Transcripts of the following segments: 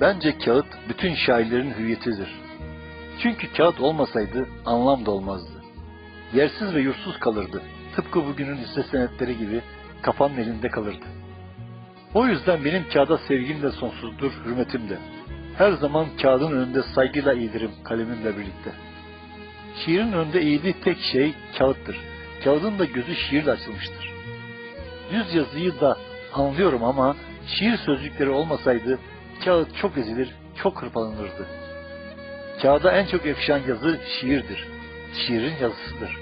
Bence kağıt bütün şairlerin hüviyetidir. Çünkü kağıt olmasaydı anlam da olmazdı. Yersiz ve yursuz kalırdı. Tıpkı bugünün hisse senetleri gibi kafanın elinde kalırdı. O yüzden benim kağıda sevgim de sonsuzdur, hürmetim de. Her zaman kağıdın önünde saygıyla eğilirim kalemimle birlikte. Şiirin önünde eğildiği tek şey kağıttır. Kağıdın da gözü şiirle açılmıştır. Düz yazıyı da anlıyorum ama şiir sözcükleri olmasaydı kağıt çok ezilir, çok hırpalanırdı. Kağıda en çok yakışan yazı şiirdir. Şiirin yazısıdır.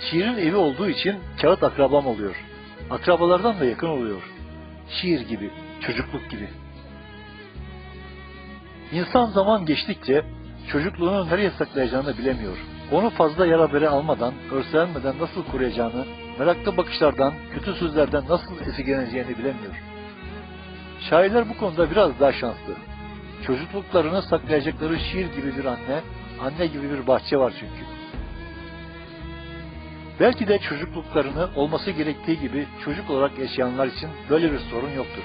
Şiirin evi olduğu için kağıt akrabam oluyor. Akrabalardan da yakın oluyor. Şiir gibi, çocukluk gibi. İnsan zaman geçtikçe çocukluğunu nereye saklayacağını bilemiyor. Onu fazla yara bere almadan, örselenmeden nasıl koruyacağını, meraklı bakışlardan, kötü sözlerden nasıl esirgeneceğini bilemiyor. Şairler bu konuda biraz daha şanslı. Çocukluklarını saklayacakları şiir gibi bir anne, anne gibi bir bahçe var çünkü. Belki de çocukluklarını olması gerektiği gibi çocuk olarak yaşayanlar için böyle bir sorun yoktur.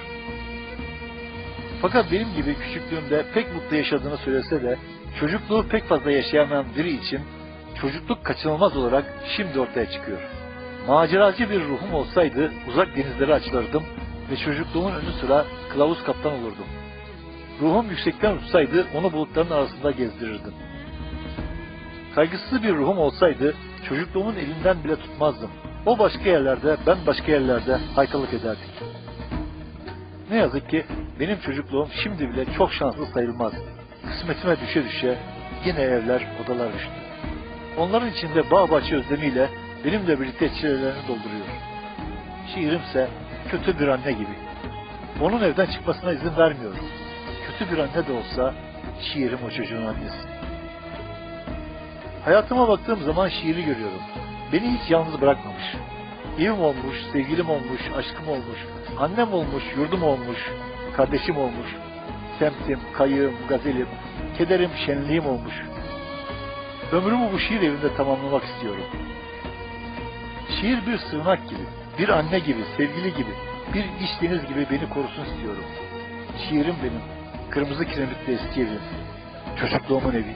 Fakat benim gibi küçüklüğümde pek mutlu yaşadığını söylese de çocukluğu pek fazla yaşayamayan biri için çocukluk kaçınılmaz olarak şimdi ortaya çıkıyor. Maceracı bir ruhum olsaydı uzak denizlere açılırdım ve çocukluğumun önü sıra kılavuz kaptan olurdum. Ruhum yüksekten uçsaydı onu bulutların arasında gezdirirdim. Kaygısız bir ruhum olsaydı çocukluğumun elinden bile tutmazdım. O başka yerlerde, ben başka yerlerde haytalık ederdik. Ne yazık ki benim çocukluğum şimdi bile çok şanslı sayılmaz. Kısmetime düşe düşe yine evler, odalar düştü. Onların içinde bağ bahçe özlemiyle benimle birlikte çilelerini dolduruyor. Şiirimse kötü bir anne gibi. Onun evden çıkmasına izin vermiyorum. Kötü bir anne de olsa şiirim o çocuğun annesi. Hayatıma baktığım zaman şiiri görüyorum. Beni hiç yalnız bırakmamış. Evim olmuş, sevgilim olmuş, aşkım olmuş, annem olmuş, yurdum olmuş, kardeşim olmuş, semtim, kayığım, gazelim, kederim, şenliğim olmuş. Ömrümü bu şiir evinde tamamlamak istiyorum. Şiir bir sığınak gibi, bir anne gibi, sevgili gibi, bir iç gibi beni korusun istiyorum. Şiirim benim, kırmızı kiremitli eski evim, çocukluğumun evi.